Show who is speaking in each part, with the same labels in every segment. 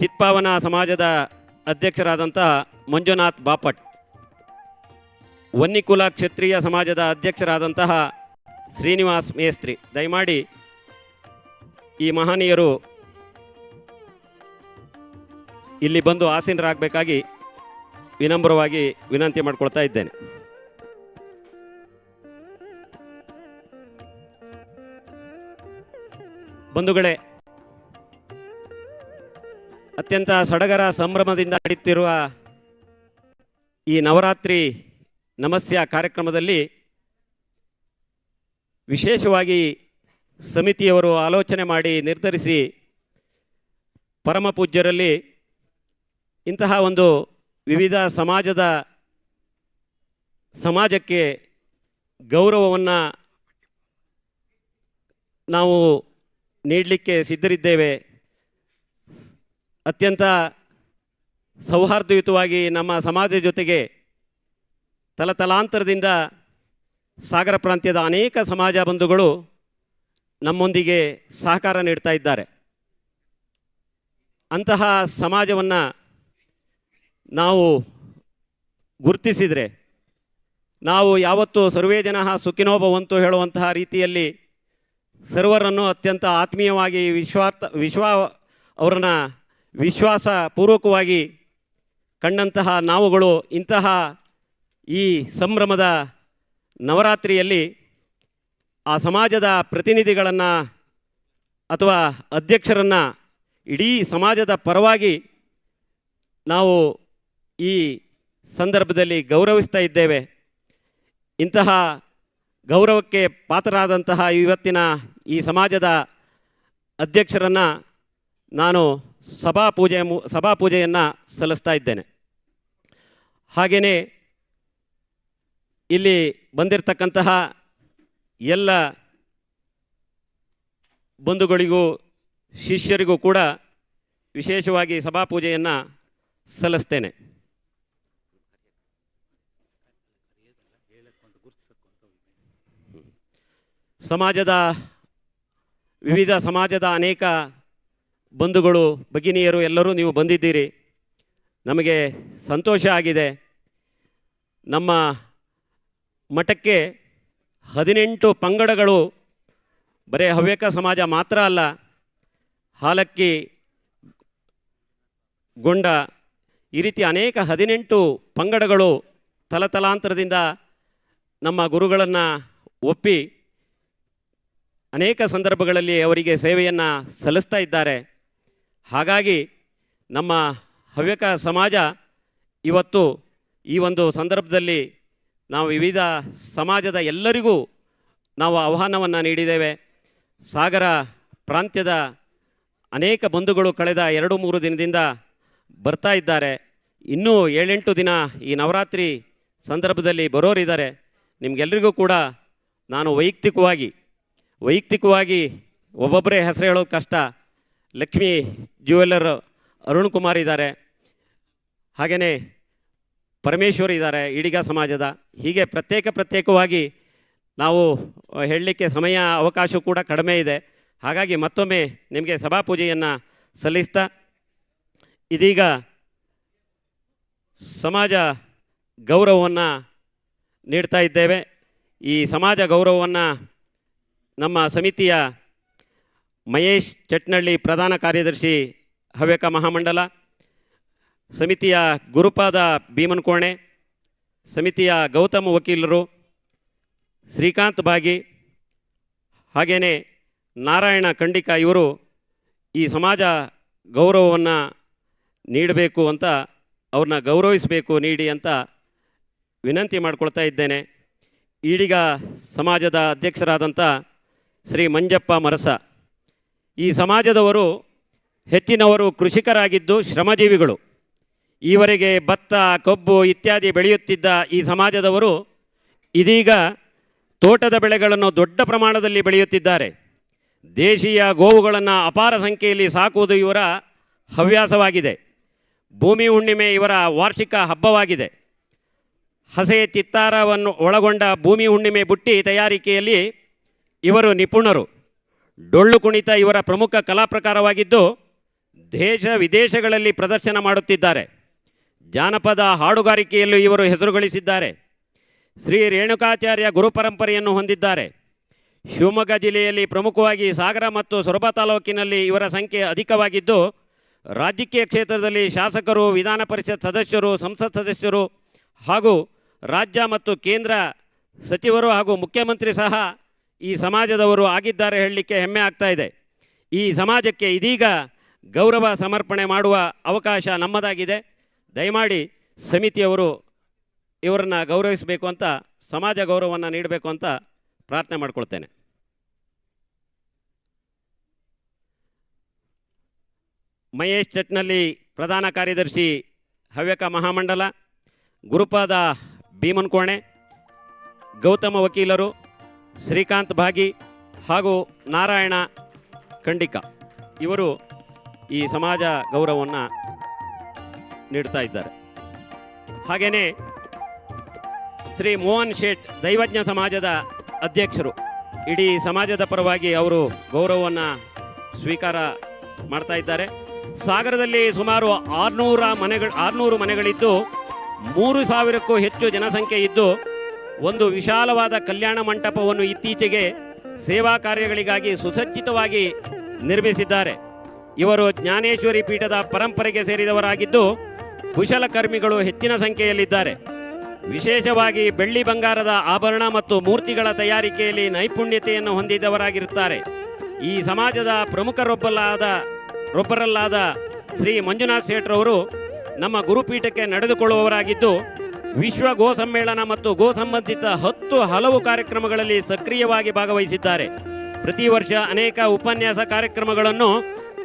Speaker 1: ಚಿತ್ಪಾವನ ಸಮಾಜದ ಅಧ್ಯಕ್ಷರಾದಂತಹ ಮಂಜುನಾಥ್ ಬಾಪಟ್. ವನ್ನಿಕುಲ ಕ್ಷತ್ರಿಯ ಸಮಾಜದ ಅಧ್ಯಕ್ಷರಾದಂತಹ ಶ್ರೀನಿವಾಸ್ ಮೇಸ್ತ್ರಿ. ದಯಮಾಡಿ ಈ ಮಹನೀಯರು ಇಲ್ಲಿ ಬಂದು ಆಸೀನರಾಗಬೇಕಾಗಿ ವಿನಮ್ರವಾಗಿ ವಿನಂತಿ ಮಾಡಿಕೊಳ್ತಾ ಇದ್ದೇನೆ. ಬಂಧುಗಳೇ ಅತ್ಯಂತ ಸಡಗರ ಸಂಭ್ರಮದಿಂದ ನಡೆಯುತ್ತಿರುವ ಈ ನವರಾತ್ರಿ ನಮಸ್ಯ ಕಾರ್ಯಕ್ರಮದಲ್ಲಿ ವಿಶೇಷವಾಗಿ ಸಮಿತಿಯವರು ಆಲೋಚನೆ ಮಾಡಿ ನಿರ್ಧರಿಸಿ ಪರಮ ಪೂಜ್ಯರಲ್ಲಿ ಇಂತಹ ಒಂದು ವಿವಿಧ ಸಮಾಜದ ಸಮಾಜಕ್ಕೆ ಗೌರವವನ್ನು ನಾವು ನೀಡಲಿಕ್ಕೆ ಸಿದ್ಧರಿದ್ದೇವೆ. ಅತ್ಯಂತ ಸೌಹಾರ್ದಯುತವಾಗಿ ನಮ್ಮ ಸಮಾಜದ ಜೊತೆಗೆ ತಲತಲಾಂತರದಿಂದ ಸಾಗರ ಪ್ರಾಂತ್ಯದ ಅನೇಕ ಸಮಾಜ ಬಂಧುಗಳು ನಮ್ಮೊಂದಿಗೆ ಸಹಕಾರ ನೀಡ್ತಾ ಇದ್ದಾರೆ. ಅಂತಹ ಸಮಾಜವನ್ನು ನಾವು ಗುರುತಿಸಿದರೆ, ನಾವು ಯಾವತ್ತೂ ಸರ್ವೇ ಜನ ಸುಖಿನೋಭವಂತು ಹೇಳುವಂತಹ ರೀತಿಯಲ್ಲಿ ಸರ್ವರನ್ನು ಅತ್ಯಂತ ಆತ್ಮೀಯವಾಗಿ ವಿಶ್ವಾರ್ಥ, ವಿಶ್ವ ಅವರನ್ನ ವಿಶ್ವಾಸ ಪೂರ್ವಕವಾಗಿ ಕಂಡಂತಹ ನಾವುಗಳು ಇಂತಹ ಈ ಸಂಭ್ರಮದ ನವರಾತ್ರಿಯಲ್ಲಿ ಆ ಸಮಾಜದ ಪ್ರತಿನಿಧಿಗಳನ್ನು ಅಥವಾ ಅಧ್ಯಕ್ಷರನ್ನು ಇಡೀ ಸಮಾಜದ ಪರವಾಗಿ ನಾವು ಈ ಸಂದರ್ಭದಲ್ಲಿ ಗೌರವಿಸ್ತಾ ಇದ್ದೇವೆ. ಇಂತಹ ಗೌರವಕ್ಕೆ ಪಾತ್ರರಾದಂತಹ ಇವತ್ತಿನ ಈ ಸಮಾಜದ ಅಧ್ಯಕ್ಷರನ್ನು ನಾನು ಸಭಾ ಪೂಜೆ ಮು- ಸಭಾ ಪೂಜೆಯನ್ನು ಸಲ್ಲಿಸ್ತಾ ಇದ್ದೇನೆ. ಹಾಗೆಯೇ ಇಲ್ಲಿ ಬಂದಿರತಕ್ಕಂತಹ ಎಲ್ಲ ಬಂಧುಗಳಿಗೂ, ಶಿಷ್ಯರಿಗೂ ಕೂಡ ವಿಶೇಷವಾಗಿ ಸಭಾ ಪೂಜೆಯನ್ನು ಸಲ್ಲಿಸ್ತೇನೆ. ಸಮಾಜದ, ವಿವಿಧ ಸಮಾಜದ ಅನೇಕ ಬಂಧುಗಳು, ಭಗಿನಿಯರು ಎಲ್ಲರೂ ನೀವು ಬಂದಿದ್ದೀರಿ. ನಮಗೆ ಸಂತೋಷ ಆಗಿದೆ. ನಮ್ಮ ಮಠಕ್ಕೆ ಹದಿನೆಂಟು ಪಂಗಡಗಳು, ಬರೀ ಹವ್ಯಕ ಸಮಾಜ ಮಾತ್ರ ಅಲ್ಲ, ಹಾಲಕ್ಕಿ, ಗೊಂಡ, ಈ ರೀತಿ ಅನೇಕ ಹದಿನೆಂಟು ಪಂಗಡಗಳು ತಲತಲಾಂತರದಿಂದ ನಮ್ಮ ಗುರುಗಳನ್ನು ಒಪ್ಪಿ ಅನೇಕ ಸಂದರ್ಭಗಳಲ್ಲಿ ಅವರಿಗೆ ಸೇವೆಯನ್ನು ಸಲ್ಲಿಸ್ತಾ ಇದ್ದಾರೆ. ಹಾಗಾಗಿ ನಮ್ಮ ಹವ್ಯಕ ಸಮಾಜ ಇವತ್ತು ಈ ಒಂದು ಸಂದರ್ಭದಲ್ಲಿ ನಾವು ವಿವಿಧ ಸಮಾಜದ ಎಲ್ಲರಿಗೂ ನಾವು ಆಹ್ವಾನವನ್ನು ನೀಡಿದ್ದೇವೆ. ಸಾಗರ ಪ್ರಾಂತ್ಯದ ಅನೇಕ ಬಂಧುಗಳು ಕಳೆದ ಎರಡು ಮೂರು ದಿನದಿಂದ ಬರ್ತಾ ಇದ್ದಾರೆ. ಇನ್ನೂ ಏಳೆಂಟು ದಿನ ಈ ನವರಾತ್ರಿ ಸಂದರ್ಭದಲ್ಲಿ ಬರೋರಿದ್ದಾರೆ. ನಿಮಗೆಲ್ಲರಿಗೂ ಕೂಡ ನಾನು ವೈಯಕ್ತಿಕವಾಗಿ ವೈಯಕ್ತಿಕವಾಗಿ ಒಬ್ಬೊಬ್ಬರೇ ಹೆಸರು ಹೇಳೋದು ಕಷ್ಟ. ಲಕ್ಷ್ಮೀ ಜ್ಯುವೆಲ್ಲರ್ ಅರುಣ್ ಕುಮಾರ್ ಇದ್ದಾರೆ. ಹಾಗೆಯೇ ಪರಮೇಶ್ವರ್ ಇದ್ದಾರೆ, ಈಡಿಗ ಸಮಾಜದ. ಹೀಗೆ ಪ್ರತ್ಯೇಕ ಪ್ರತ್ಯೇಕವಾಗಿ ನಾವು ಹೇಳಲಿಕ್ಕೆ ಸಮಯ, ಅವಕಾಶ ಕೂಡ ಕಡಿಮೆ ಇದೆ. ಹಾಗಾಗಿ ಮತ್ತೊಮ್ಮೆ ನಿಮಗೆ ಸಭಾಪೂಜೆಯನ್ನು ಸಲ್ಲಿಸ್ತಾ, ಇದೀಗ ಸಮಾಜ ಗೌರವವನ್ನು ನೀಡ್ತಾ ಇದ್ದೇವೆ. ಈ ಸಮಾಜ ಗೌರವವನ್ನು ನಮ್ಮ ಸಮಿತಿಯ ಮಹೇಶ್ ಚಟ್ನಳ್ಳಿ ಪ್ರಧಾನ ಕಾರ್ಯದರ್ಶಿ ಹವ್ಯಕ ಮಹಾಮಂಡಲ, ಸಮಿತಿಯ ಗುರುಪಾದ ಭೀಮನ್ಕೋಣೆ, ಸಮಿತಿಯ ಗೌತಮ್ ವಕೀಲರು ಶ್ರೀಕಾಂತ್ ಬಾಗಿ ಹಾಗೆಯೇ ನಾರಾಯಣ ಖಂಡಿಕ ಇವರು ಈ ಸಮಾಜ ಗೌರವವನ್ನು ನೀಡಬೇಕು ಅಂತ ಅವ್ರನ್ನ ಗೌರವಿಸಬೇಕು ನೀಡಿ ಅಂತ ವಿನಂತಿ ಮಾಡಿಕೊಳ್ತಾ ಇದ್ದೇನೆ. ಈಡಿಗ ಸಮಾಜದ ಅಧ್ಯಕ್ಷರಾದಂಥ ಶ್ರೀ ಮಂಜಪ್ಪ ಮರಸ ಈ ಸಮಾಜದವರು ಹೆಚ್ಚಿನವರು ಕೃಷಿಕರಾಗಿದ್ದು ಶ್ರಮಜೀವಿಗಳು. ಈವರೆಗೆ ಭತ್ತ, ಕಬ್ಬು ಇತ್ಯಾದಿ ಬೆಳೆಯುತ್ತಿದ್ದ ಈ ಸಮಾಜದವರು ಇದೀಗ ತೋಟದ ಬೆಳೆಗಳನ್ನು ದೊಡ್ಡ ಪ್ರಮಾಣದಲ್ಲಿ ಬೆಳೆಯುತ್ತಿದ್ದಾರೆ. ದೇಶೀಯ ಗೋವುಗಳನ್ನು ಅಪಾರ ಸಂಖ್ಯೆಯಲ್ಲಿ ಸಾಕುವುದು ಇವರ ಹವ್ಯಾಸವಾಗಿದೆ. ಭೂಮಿ ಹುಣ್ಣಿಮೆ ಇವರ ವಾರ್ಷಿಕ ಹಬ್ಬವಾಗಿದೆ. ಹಸೆ ಚಿತ್ತಾರವನ್ನು ಒಳಗೊಂಡ ಭೂಮಿ ಹುಣ್ಣಿಮೆ ಬುಟ್ಟಿ ತಯಾರಿಕೆಯಲ್ಲಿ ಇವರು ನಿಪುಣರು. ಡೊಳ್ಳು ಕುಣಿತ ಇವರ ಪ್ರಮುಖ ಕಲಾ ಪ್ರಕಾರವಾಗಿದ್ದು ದೇಶ ವಿದೇಶಗಳಲ್ಲಿ ಪ್ರದರ್ಶನ ಮಾಡುತ್ತಿದ್ದಾರೆ. ಜಾನಪದ ಹಾಡುಗಾರಿಕೆಯಲ್ಲೂ ಇವರು ಹೆಸರು ಗಳಿಸಿದ್ದಾರೆ ಶ್ರೀ ರೇಣುಕಾಚಾರ್ಯ ಗುರುಪರಂಪರೆಯನ್ನು ಹೊಂದಿದ್ದಾರೆ. ಶಿವಮೊಗ್ಗ ಜಿಲ್ಲೆಯಲ್ಲಿ ಪ್ರಮುಖವಾಗಿ ಸಾಗರ ಮತ್ತು ಸೊರಬ ತಾಲೂಕಿನಲ್ಲಿ ಇವರ ಸಂಖ್ಯೆ ಅಧಿಕವಾಗಿದ್ದು, ರಾಜಕೀಯ ಕ್ಷೇತ್ರದಲ್ಲಿ ಶಾಸಕರು, ವಿಧಾನ ಪರಿಷತ್ ಸದಸ್ಯರು, ಸಂಸತ್ ಸದಸ್ಯರು ಹಾಗೂ ರಾಜ್ಯ ಮತ್ತು ಕೇಂದ್ರ ಸಚಿವರು ಹಾಗೂ ಮುಖ್ಯಮಂತ್ರಿ ಸಹ ಈ ಸಮಾಜದವರು ಆಗಿದ್ದಾರೆ ಹೇಳಲಿಕ್ಕೆ ಹೆಮ್ಮೆ ಆಗ್ತಾ ಇದೆ. ಈ ಸಮಾಜಕ್ಕೆ ಇದೀಗ ಗೌರವ ಸಮರ್ಪಣೆ ಮಾಡುವ ಅವಕಾಶ ನಮ್ಮದಾಗಿದೆ. ದಯಮಾಡಿ ಸಮಿತಿಯವರು ಇವರನ್ನು ಗೌರವಿಸಬೇಕು ಅಂತ, ಸಮಾಜ ಗೌರವವನ್ನು ನೀಡಬೇಕು ಅಂತ ಪ್ರಾರ್ಥನೆ ಮಾಡ್ಕೊಳ್ತೇನೆ. ಮಹೇಶ್ ಚಟ್ನಲ್ಲಿ ಪ್ರಧಾನ ಕಾರ್ಯದರ್ಶಿ ಹವ್ಯಕ ಮಹಾಮಂಡಲ, ಗುರುಪಾದ ಭೀಮನ್ಕೋಣೆ ಗೌತಮ ವಕೀಲರು ಶ್ರೀಕಾಂತ್ ಭಾಗಿ ಹಾಗೂ ನಾರಾಯಣ ಖಂಡಿಕ. ಇವರು ಈ ಸಮಾಜ ಗೌರವವನ್ನು ನೀಡ್ತಾ ಇದ್ದಾರೆ. ಹಾಗೆಯೇ ಶ್ರೀ ಮೋಹನ್ ಶೇಟ್ ದೈವಜ್ಞ ಸಮಾಜದ ಅಧ್ಯಕ್ಷರು, ಇಡೀ ಸಮಾಜದ ಪರವಾಗಿ ಅವರು ಗೌರವವನ್ನು ಸ್ವೀಕಾರ ಮಾಡ್ತಾ ಇದ್ದಾರೆ. ಸಾಗರದಲ್ಲಿ ಸುಮಾರು ಆರುನೂರ ಮನೆಗಳು, ಆರುನೂರು ಮನೆಗಳಿದ್ದು ಮೂರು ಸಾವಿರಕ್ಕೂ ಹೆಚ್ಚು ಜನಸಂಖ್ಯೆ ಇದ್ದು ಒಂದು ವಿಶಾಲವಾದ ಕಲ್ಯಾಣ ಮಂಟಪವನ್ನು ಇತ್ತೀಚೆಗೆ ಸೇವಾ ಕಾರ್ಯಗಳಿಗಾಗಿ ಸುಸಜ್ಜಿತವಾಗಿ ನಿರ್ಮಿಸಿದ್ದಾರೆ. ಇವರು ಜ್ಞಾನೇಶ್ವರಿ ಪೀಠದ ಪರಂಪರೆಗೆ ಸೇರಿದವರಾಗಿದ್ದು ಕುಶಲಕರ್ಮಿಗಳು ಹೆಚ್ಚಿನ ಸಂಖ್ಯೆಯಲ್ಲಿದ್ದಾರೆ. ವಿಶೇಷವಾಗಿ ಬೆಳ್ಳಿ ಬಂಗಾರದ ಆಭರಣ ಮತ್ತು ಮೂರ್ತಿಗಳ ತಯಾರಿಕೆಯಲ್ಲಿ ನೈಪುಣ್ಯತೆಯನ್ನು ಹೊಂದಿದವರಾಗಿರುತ್ತಾರೆ. ಈ ಸಮಾಜದ ಪ್ರಮುಖರೊಬ್ಬಲಾದ, ರೊಬ್ಬರಲ್ಲಾದ ಶ್ರೀ ಮಂಜುನಾಥ್ ಶೇಟ್ರವರು ನಮ್ಮ ಗುರುಪೀಠಕ್ಕೆ ನಡೆದುಕೊಳ್ಳುವವರಾಗಿದ್ದು ವಿಶ್ವ ಗೋ ಸಮ್ಮೇಳನ ಮತ್ತು ಗೋ ಸಂಬಂಧಿತ ಹತ್ತು ಹಲವು ಕಾರ್ಯಕ್ರಮಗಳಲ್ಲಿ ಸಕ್ರಿಯವಾಗಿ ಭಾಗವಹಿಸಿದ್ದಾರೆ. ಪ್ರತಿ ವರ್ಷ ಅನೇಕ ಉಪನ್ಯಾಸ ಕಾರ್ಯಕ್ರಮಗಳನ್ನು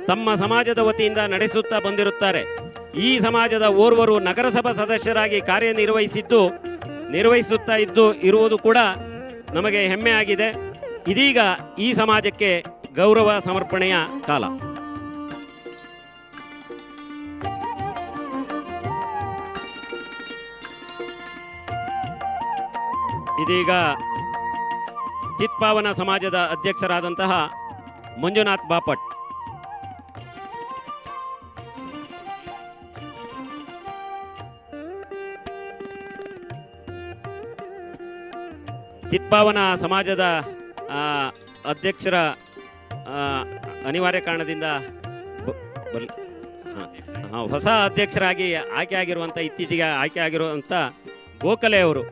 Speaker 1: ತಮ್ಮ ಸಮಾಜದ ವತಿಯಿಂದ ನಡೆಸುತ್ತಾ ಬಂದಿರುತ್ತಾರೆ. ಈ ಸಮಾಜದ ಓರ್ವರು ನಗರಸಭಾ ಸದಸ್ಯರಾಗಿ ಕಾರ್ಯನಿರ್ವಹಿಸಿದ್ದು, ನಿರ್ವಹಿಸುತ್ತಾ ಇದ್ದು ಇರುವುದು ಕೂಡ ನಮಗೆ ಹೆಮ್ಮೆ ಆಗಿದೆ ಇದೀಗ ಈ ಸಮಾಜಕ್ಕೆ ಗೌರವ ಸಮರ್ಪಣೆಯ ಕಾಲ. ಇದೀಗ ಚಿತ್ಪಾವನ ಸಮಾಜದ ಅಧ್ಯಕ್ಷರಾದಂತಹ ಮಂಜುನಾಥ್ ಬಾಪಟ್. ಚಿತ್ಪಾವನ ಸಮಾಜದ ಅಧ್ಯಕ್ಷರ ಅನಿವಾರ್ಯ ಕಾರಣದಿಂದ ಹೊಸ ಅಧ್ಯಕ್ಷರಾಗಿ ಆಯ್ಕೆ ಆಗಿರುವಂಥ ಇತ್ತೀಚೆಗೆ ಆಯ್ಕೆ ಆಗಿರುವಂಥ ಗೋಖಲೆ ಅವರು.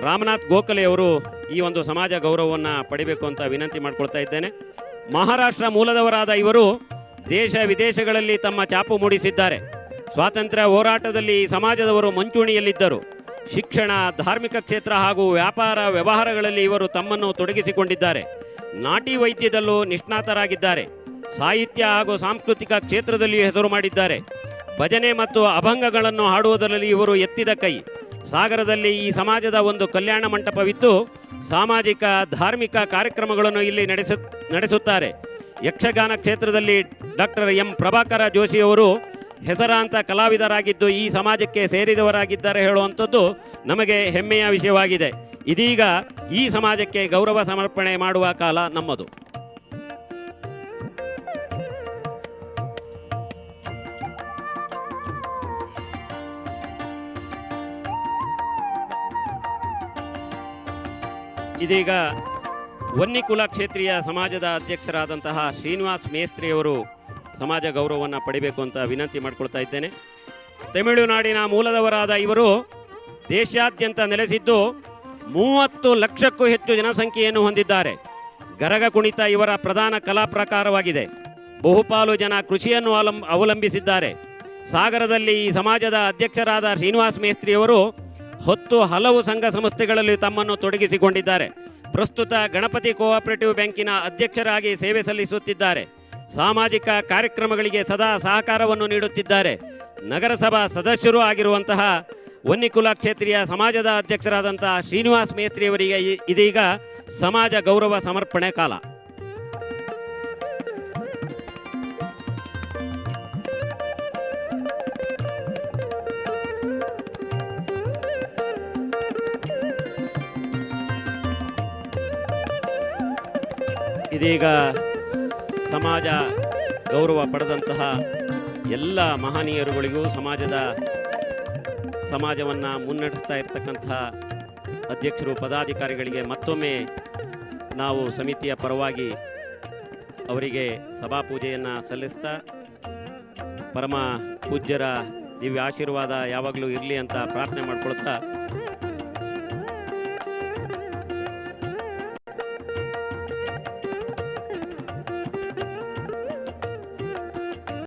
Speaker 1: ರಾಮನಾಥ್ ಗೋಖಲೆ ಅವರು ಈ ಒಂದು ಸಮಾಜ ಗೌರವವನ್ನು ಪಡಿಬೇಕು ಅಂತ ವಿನಂತಿ ಮಾಡ್ಕೊಳ್ತಾ ಇದ್ದೇನೆ. ಮಹಾರಾಷ್ಟ್ರ ಮೂಲದವರಾದ ಇವರು ದೇಶ ವಿದೇಶಗಳಲ್ಲಿ ತಮ್ಮ ಚಾಪು ಮೂಡಿಸಿದ್ದಾರೆ. ಸ್ವಾತಂತ್ರ್ಯ ಹೋರಾಟದಲ್ಲಿ ಈ ಸಮಾಜದವರು ಮಂಚೂಣಿಯಲ್ಲಿದ್ದರು. ಶಿಕ್ಷಣ, ಧಾರ್ಮಿಕ ಕ್ಷೇತ್ರ ಹಾಗೂ ವ್ಯಾಪಾರ ವ್ಯವಹಾರಗಳಲ್ಲಿ ಇವರು ತಮ್ಮನ್ನು ತೊಡಗಿಸಿಕೊಂಡಿದ್ದಾರೆ. ನಾಟಿ ವೈದ್ಯದಲ್ಲೂ ನಿಷ್ಣಾತರಾಗಿದ್ದಾರೆ. ಸಾಹಿತ್ಯ ಹಾಗೂ ಸಾಂಸ್ಕೃತಿಕ ಕ್ಷೇತ್ರದಲ್ಲಿಯೂ ಹೆಸರು ಮಾಡಿದ್ದಾರೆ. ಭಜನೆ ಮತ್ತು ಅಭಂಗಗಳನ್ನು ಹಾಡುವುದರಲ್ಲಿ ಇವರು ಎತ್ತಿದ ಕೈ. ಸಾಗರದಲ್ಲಿ ಈ ಸಮಾಜದ ಒಂದು ಕಲ್ಯಾಣ ಮಂಟಪವಿದ್ದು, ಸಾಮಾಜಿಕ, ಧಾರ್ಮಿಕ ಕಾರ್ಯಕ್ರಮಗಳನ್ನು ಇಲ್ಲಿ ನಡೆಸು, ನಡೆಸುತ್ತಾರೆ. ಯಕ್ಷಗಾನ ಕ್ಷೇತ್ರದಲ್ಲಿ ಡಾಕ್ಟರ್ ಎಂ ಪ್ರಭಾಕರ ಜೋಶಿಯವರು ಹೆಸರಾಂತ ಕಲಾವಿದರಾಗಿದ್ದು, ಈ ಸಮಾಜಕ್ಕೆ ಸೇರಿದವರಾಗಿದ್ದಾರೆ ಹೇಳುವಂಥದ್ದು ನಮಗೆ ಹೆಮ್ಮೆಯ ವಿಷಯವಾಗಿದೆ. ಇದೀಗ ಈ ಸಮಾಜಕ್ಕೆ ಗೌರವ ಸಮರ್ಪಣೆ ಮಾಡುವ ಕಾಲ ನಮ್ಮದು. ಇದೀಗ ವನ್ನಿಕುಲ ಕ್ಷೇತ್ರೀಯ ಸಮಾಜದ ಅಧ್ಯಕ್ಷರಾದಂತಹ ಶ್ರೀನಿವಾಸ್ ಮೇಸ್ತ್ರಿಯವರು ಸಮಾಜ ಗೌರವವನ್ನು ಪಡಿಬೇಕು ಅಂತ ವಿನಂತಿ ಮಾಡಿಕೊಳ್ತಾ ಇದ್ದೇನೆ. ತಮಿಳುನಾಡಿನ ಮೂಲದವರಾದ ಇವರು ದೇಶಾದ್ಯಂತ ನೆಲೆಸಿದ್ದು ಮೂವತ್ತು ಲಕ್ಷಕ್ಕೂ ಹೆಚ್ಚು ಜನಸಂಖ್ಯೆಯನ್ನು ಹೊಂದಿದ್ದಾರೆ. ಗರಗ ಕುಣಿತ ಇವರ ಪ್ರಧಾನ ಕಲಾ ಪ್ರಕಾರವಾಗಿದೆ. ಬಹುಪಾಲು ಜನ ಕೃಷಿಯನ್ನು ಅವಲಂ, ಅವಲಂಬಿಸಿದ್ದಾರೆ. ಸಾಗರದಲ್ಲಿ ಈ ಸಮಾಜದ ಅಧ್ಯಕ್ಷರಾದ ಶ್ರೀನಿವಾಸ್ ಮೇಸ್ತ್ರಿಯವರು ಹತ್ತು ಹಲವು ಸಂಘ ಸಂಸ್ಥೆಗಳಲ್ಲಿ ತಮ್ಮನ್ನು ತೊಡಗಿಸಿಕೊಂಡಿದ್ದಾರೆ. ಪ್ರಸ್ತುತ ಗಣಪತಿ ಕೋಆಪರೇಟಿವ್ ಬ್ಯಾಂಕಿನ ಅಧ್ಯಕ್ಷರಾಗಿ ಸೇವೆ ಸಲ್ಲಿಸುತ್ತಿದ್ದಾರೆ. ಸಾಮಾಜಿಕ ಕಾರ್ಯಕ್ರಮಗಳಿಗೆ ಸದಾ ಸಹಕಾರವನ್ನು ನೀಡುತ್ತಿದ್ದಾರೆ. ನಗರಸಭಾ ಸದಸ್ಯರೂ ಆಗಿರುವಂತಹ ವನ್ನಿಕುಲ ಕ್ಷೇತ್ರೀಯ ಸಮಾಜದ ಅಧ್ಯಕ್ಷರಾದಂತಹ ಶ್ರೀನಿವಾಸ್ ಮೇಸ್ತ್ರಿಯವರಿಗೆ ಇದೀಗ ಸಮಾಜ ಗೌರವ ಸಮರ್ಪಣೆ ಕಾಲ. ಇದೀಗ ಸಮಾಜ ಗೌರವ ಪಡೆದಂತಹ ಎಲ್ಲ ಮಹನೀಯರುಗಳಿಗೂ ಸಮಾಜದ ಸಮಾಜವನ್ನು ಮುನ್ನಡೆಸ್ತಾ ಇರತಕ್ಕಂತಹ ಅಧ್ಯಕ್ಷರು, ಪದಾಧಿಕಾರಿಗಳಿಗೆ ಮತ್ತೊಮ್ಮೆ ನಾವು ಸಮಿತಿಯ ಪರವಾಗಿ ಅವರಿಗೆ ಸಭಾಪೂಜೆಯನ್ನು ಸಲ್ಲಿಸ್ತಾ ಪರಮ ಪೂಜ್ಯರ ದಿವ್ಯ ಆಶೀರ್ವಾದ ಯಾವಾಗಲೂ ಇರಲಿ ಅಂತ ಪ್ರಾರ್ಥನೆ ಮಾಡ್ಕೊಳ್ತಾ